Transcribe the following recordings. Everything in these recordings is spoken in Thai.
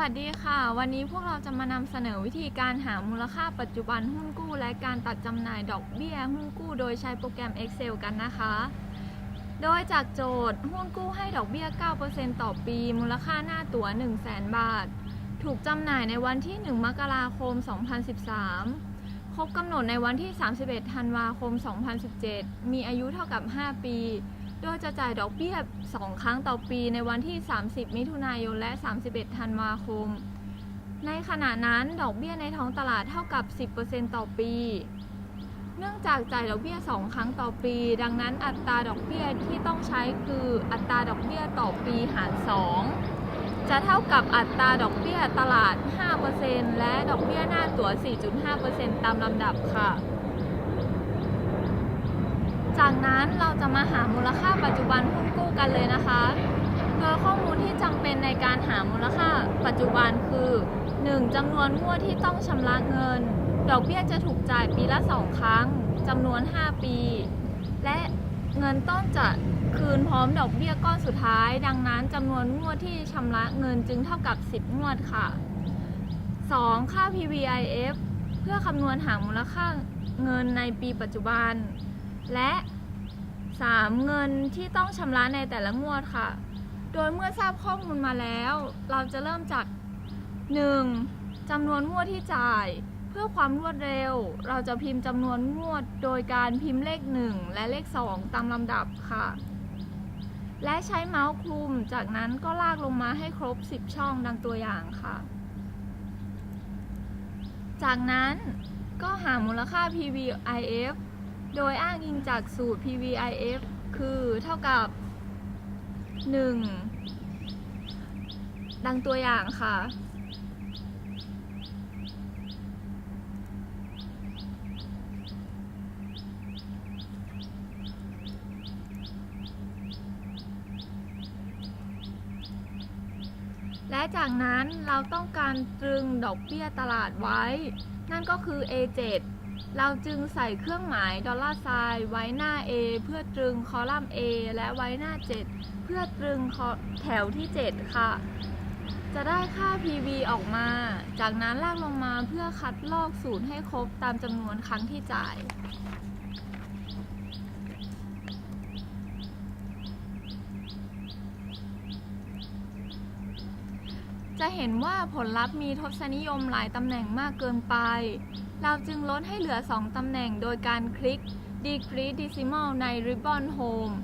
วัสดีค่ะ วันนี้พวกเราจะมานำเสนอวิธีการหามูลค่าปัจจุบันหุ้นกู้ และการตัดจำหน่ายดอกเบี้ยหุ้นกู้ โดยใช้โปรแกรม Excel กันนะคะ โดยจากโจทย์หุ้นกู้ให้ดอกเบี้ย 9%ต่อปี มูลค่าหน้าตั๋ว 100,000 บาท ถูกจำหน่ายในวันที่ 1 มกราคม 2013 ครบกำหนดในวันที่ 31 ธันวาคม 2017 มีอายุเท่ากับ 5 ปี โดยจะจ่ายดอกเบี้ย 2 ครั้งต่อปีในวันที่ 30 มิถุนายน และ 31 ธันวาคม ในขณะนั้นดอกเบี้ยในท้องตลาดเท่ากับ 10%ต่อปี เนื่องจากจ่ายดอกเบี้ย 2 ครั้งต่อปี ดังนั้นอัตราดอกเบี้ยที่ต้องใช้คืออัตราดอกเบี้ยต่อปีหาร 2 จะเท่ากับอัตราดอกเบี้ยตลาด 5%และดอกเบี้ยหน้าตั๋ว 4.5%ตามลำดับค่ะ จากนั้นเราจะมาหามูลค่าปัจจุบันหุ้นกู้กันเลยนะคะโดยข้อมูลที่จำเป็นในการหามูลค่าปัจจุบันคือ 1. จำนวนงวดที่ต้องชำระเงิน ดอกเบี้ยจะถูกจ่ายปีละ 2 ครั้งจำนวน 5 ปี และเงินต้นจะคืนพร้อมดอกเบี้ยก้อนสุดท้าย ดังนั้นจำนวนงวดที่ชำระเงินจึงเท่ากับ 10 งวดค่ะ 2. ค่า PVIF เพื่อคำนวณหามูลค่าเงินในปีปัจจุบัน และ 3. เงินที่ต้องชำระในแต่ละงวดค่ะ โดยเมื่อทราบข้อมูลมาแล้ว เราจะเริ่มจาก 1. จำนวนงวดที่จ่าย เพื่อความรวดเร็ว เราจะพิมพ์จำนวนงวด โดยการพิมพ์เลข 1 และเลข 2 ตามลำดับค่ะ และใช้เมาส์คลุม จากนั้นก็ลากลงมาให้ครบ 10 ช่องดังตัวอย่างค่ะ จากนั้นก็หามูลค่า PVIF โดยอ้างอิงจากสูตร PVIF คือเท่ากับ 1 ดังตัวอย่างค่ะ และจากนั้นเราต้องการตรึงดอกเบี้ยตลาดไว้ นั่นก็คือ A7 เราจึงใส่เครื่องหมายดอลลาร์ไซน์ไว้หน้า A เพื่อตรึงคอลัมน์ A และไว้หน้า 7 เพื่อตรึงแถวที่ 7 ค่ะ จะได้ค่า PV ออกมา จากนั้นลากลงมาเพื่อคัดลอกสูตรให้ครบตามจำนวนครั้งที่จ่ายจะเห็นว่าผลลัพธ์มีทศนิยมหลายตำแหน่งมากเกินไป เราจึงลดให้เหลือ 2 ตำแหน่งโดยการคลิก decrease decimal ใน ribbon home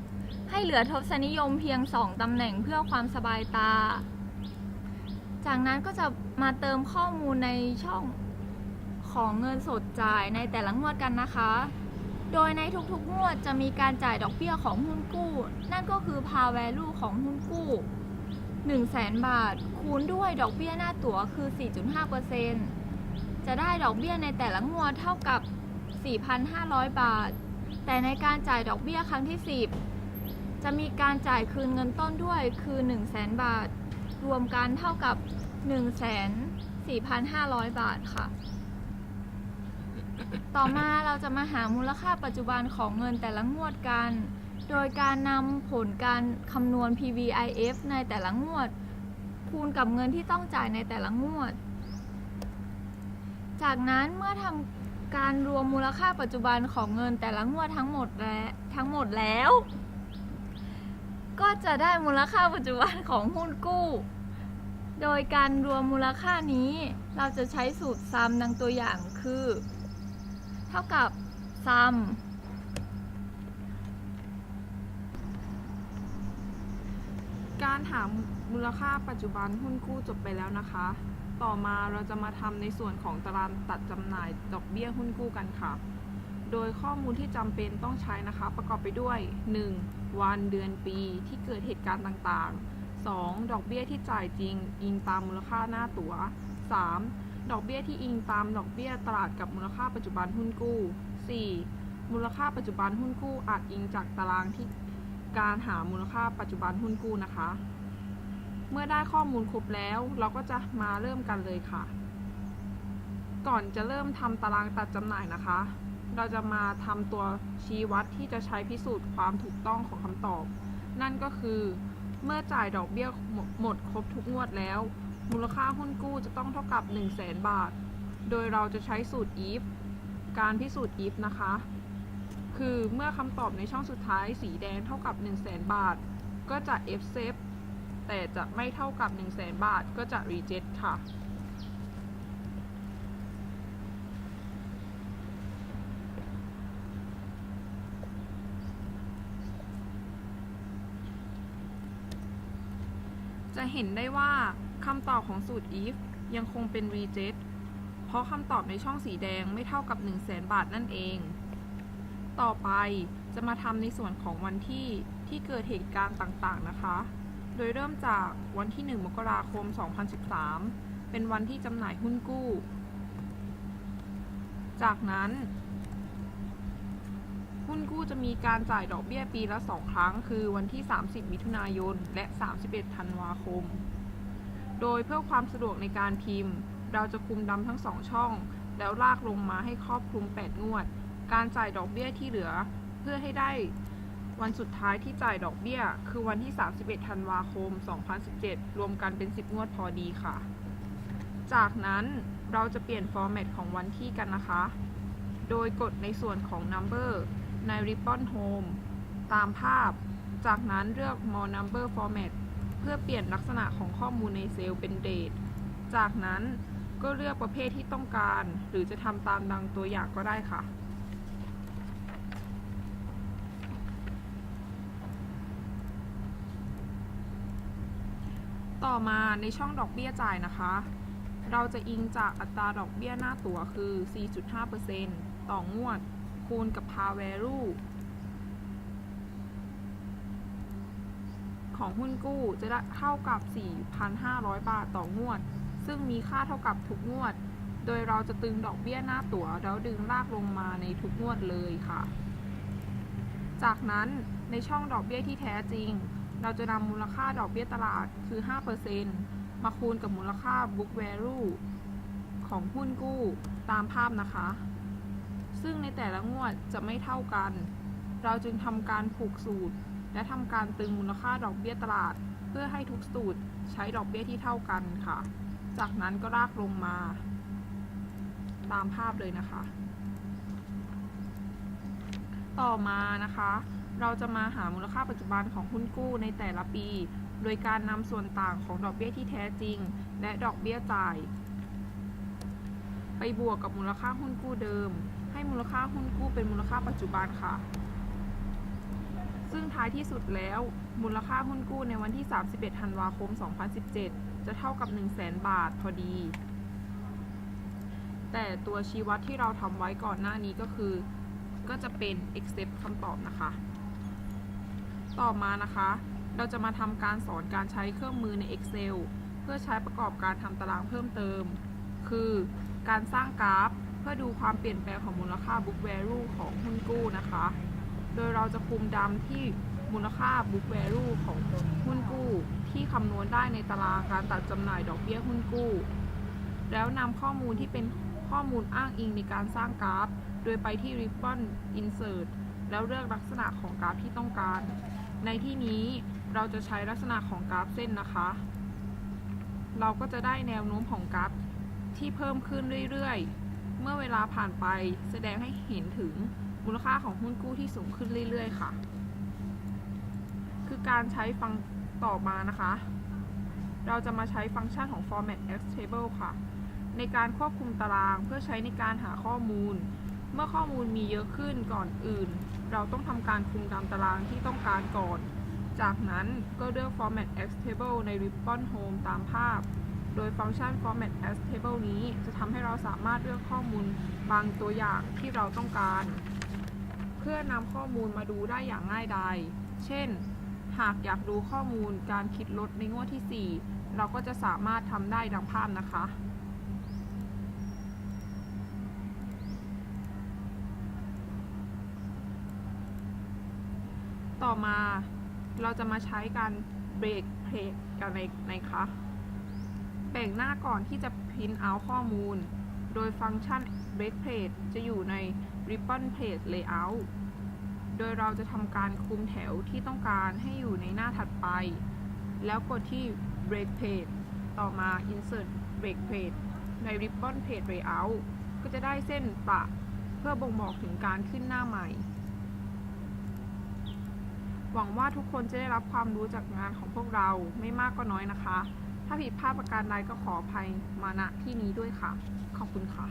ให้เหลือทศนิยมเพียง 2 ตำแหน่งเพื่อความสบายตา จากนั้นก็จะมาเติมข้อมูลในช่องของเงินสดจ่ายในแต่ละงวดกันนะคะ โดยในทุกๆ งวดจะมีการจ่ายดอกเบี้ยของหุ้นกู้ นั่นก็คือ par value ของหุ้นกู้ 100,000 บาท คูณด้วยดอกเบี้ยหน้าตั๋วคือ 4.5% จะได้ดอกเบี้ยในแต่ละงวดเท่ากับ 4,500 บาท แต่ในการจ่ายดอกเบี้ยครั้งที่ 10 จะมีการจ่ายคืนเงินต้นด้วยคือ 100,000 บาท รวมกันเท่ากับ 1,4,500 บาทค่ะ ต่อมาเราจะมาหามูลค่าปัจจุบันของเงินแต่ละงวดกัน โดยการนำผลการคำนวณ PVIF ในแต่ละงวด คูณกับเงินที่ต้องจ่ายในแต่ละงวด จากนั้นเมื่อทำการรวมมูลค่าปัจจุบันของเงินแต่ละงวดทั้งหมดและทั้งหมดแล้ว ก็จะได้มูลค่าปัจจุบันของหุ้นกู้ โดยการรวมมูลค่านี้เราจะใช้สูตรซัมดังตัวอย่างคือ เท่ากับซัมการหามูลค่าปัจจุบันหุ้นกู้จบไปแล้วนะคะ ต่อมาเราจะมาทำในส่วนของตารางตัดจำหน่ายดอกเบี้ยหุ้นกู้กันค่ะ โดยข้อมูลที่จำเป็นต้องใช้นะคะ ประกอบไปด้วย 1. วันเดือนปีที่เกิดเหตุการณ์ต่างๆ 2. ดอกเบี้ยที่จ่ายจริงอิงตามมูลค่าหน้าตั๋ว 3. ดอกเบี้ยที่อิงตามดอกเบี้ยตลาดกับมูลค่าปัจจุบันหุ้นกู้ 4. มูลค่าปัจจุบันหุ้นกู้อาจอิงจากตารางที่การหามูลค่าปัจจุบันหุ้นกู้นะคะ เมื่อได้ข้อมูลครบแล้ว เราก็จะมาเริ่มกันเลยค่ะ ก่อนจะเริ่มทำตารางตัดจำหน่ายนะคะ เราจะมาทำตัวชี้วัดที่จะใช้พิสูจน์ความถูกต้องของคำตอบ นั่นก็คือ เมื่อจ่ายดอกเบี้ยหมดครบทุกงวดแล้ว มูลค่าหุ้นกู้จะต้องเท่ากับ 1 0 0 0 0แสนบาท โดยเราจะใช้สูตร if การพิสูจน์ if นะคะ คือเมื่อคำตอบในช่องสุดท้ายสีแดงเท่ากับ 1 0 0 0 0 0บาท ก็จะ f s a f e แต่จะไม่เท่ากับ 1 0 0 0 0 0 บาท ก็จะ reject ค่ะ จะเห็นได้ว่าคำตอบของสูตร if ยังคงเป็น reject เพราะคำตอบในช่องสีแดงไม่เท่ากับ 1 0 0 0 0แบาทนั่นเอง ต่อไปจะมาทำในส่วนของวันที่ที่เกิดเหตุการณ์ต่างๆนะคะ โดยเริ่มจากวันที่ 1 มกราคม 2013 เป็นวันที่จำหน่ายหุ้นกู้ จากนั้น หุ้นกู้จะมีการจ่ายดอกเบี้ยปีละ 2 ครั้ง คือวันที่ 30 มิถุนายน และ 31 ธันวาคม โดยเพื่อความสะดวกในการพิมพ์ เราจะคุมดำทั้ง 2 ช่อง แล้วลากลงมาให้ครอบคลุม 8 งวด การจ่ายดอกเบี้ยที่เหลือ เพื่อให้ได้ วันสุดท้ายที่จ่ายดอกเบี้ย คือวันที่ 31 ธันวาคม 2017 รวมกันเป็น 10 งวดพอดีค่ะ จากนั้นเราจะเปลี่ยนฟอร์แมตของวันที่กันนะคะ โดยกดในส่วนของ number ใน ribbon home ตามภาพ จากนั้นเลือก more number format เพื่อเปลี่ยนลักษณะของข้อมูลในเซลล์เป็น date จากนั้นก็เลือกประเภทที่ต้องการ หรือจะทำตามดังตัวอย่างก็ได้ค่ะ ต่อมาในช่องดอกเบี้ยจ่ายนะคะ เราจะอิงจากอัตราดอกเบี้ยหน้าตั๋วคือ 4.5%ต่องวด คูณกับ par value ของหุ้นกู้จะได้เท่ากับ 4,500 บาทต่องวด ซึ่งมีค่าเท่ากับทุกงวด โดยเราจะตึงดอกเบี้ยหน้าตั๋วแล้วดึงลากลงมาในทุกงวดเลยค่ะ จากนั้นในช่องดอกเบี้ยที่แท้จริง เราจะนำมูลค่าดอกเบี้ยตลาดคือ 5%มาคูณกับมูลค่า book value ของหุ้นกู้ตามภาพนะคะ ซึ่งในแต่ละงวดจะไม่เท่ากัน เราจึงทำการผูกสูตร และทำการตึงมูลค่าดอกเบี้ยตลาด เพื่อให้ทุกสูตรใช้ดอกเบี้ยที่เท่ากันค่ะ จากนั้นก็ลากลงมา ตามภาพเลยนะคะ ต่อมานะคะ เราจะมาหามูลค่าปัจจุบันของหุ้นกู้ในแต่ละปี โดยการนำส่วนต่างของดอกเบี้ยที่แท้จริง และดอกเบี้ยจ่าย ไปบวกกับมูลค่าหุ้นกู้เดิม ให้มูลค่าหุ้นกู้เป็นมูลค่าปัจจุบันค่ะ ซึ่งท้ายที่สุดแล้ว มูลค่าหุ้นกู้ในวันที่ 31 ธันวาคม 2017 จะเท่ากับ 1 0 0 0 0แบาทพอดี แต่ตัวชี้วัดที่เราทำไว้ก่อนหน้านี้ก็คือก็จะเป็น accept คำตอบนะคะ ต่อมานะคะ เราจะมาทำการสอนการใช้เครื่องมือใน Excel เพื่อใช้ประกอบการทำตารางเพิ่มเติม คือการสร้างกราฟ เพื่อดูความเปลี่ยนแปลงของมูลค่า book value ของหุ้นกู้นะคะ โดยเราจะคุมดำที่มูลค่า book value ของหุ้นกู้ ที่คำนวณได้ในตารางการตัดจำหน่ายดอกเบี้ยหุ้นกู้ แล้วนำข้อมูลที่เป็นข้อมูลอ้างอิงในการสร้างกราฟ โดยไปที่ ribbon insert แล้วเลือกลักษณะของกราฟที่ต้องการ ในที่นี้เราจะใช้ลักษณะของกราฟเส้นนะคะ เราก็จะได้แนวโน้มของกราฟที่เพิ่มขึ้นเรื่อยๆ เมื่อเวลาผ่านไปแสดงให้เห็นถึงมูลค่าของหุ้นกู้ที่สูงขึ้นเรื่อยๆ ค่ะ คือการใช้ฟังต่อมานะคะ เราจะมาใช้ฟังก์ชันของ format x table ค่ะ ในการควบคุมตารางเพื่อใช้ในการหาข้อมูล เมื่อข้อมูลมีเยอะขึ้นก่อนอื่น เราต้องทำการคุมตามตารางที่ต้องการก่อน จากนั้นก็เลือก format x table ใน ribbon home ตามภาพ โดยฟังก์ชัน format x table นี้จะทำให้เราสามารถเลือกข้อมูลบางตัวอย่างที่เราต้องการ เพื่อนำข้อมูลมาดูได้อย่างง่ายดาย เช่น หากอยากดูข้อมูลการคิดลดในงวดที่ 4 เราก็จะสามารถทำได้ดังภาพนะคะ ต่อมาเราจะมาใช้การเบรกเพลทกันในในคะแบ่งหน้าก่อนที่จะพิมพ์เอาข้อมูล โดยฟังก์ชัน break page จะอยู่ใน ribbon page layout โดยเราจะทำการคุมแถวที่ต้องการให้อยู่ในหน้าถัดไป แล้วกดที่ break page ต่อมา insert break page ใน ribbon page layout ก็จะได้เส้นปะ เพื่อบ่งบอกถึงการขึ้นหน้าใหม่ หวังว่าทุกคนจะได้รับความรู้จากงานของพวกเราไม่มากก็น้อยนะคะ ถ้าผิดพลาดประการใดก็ขออภัยมาณที่นี้ด้วยค่ะ ขอบคุณค่ะ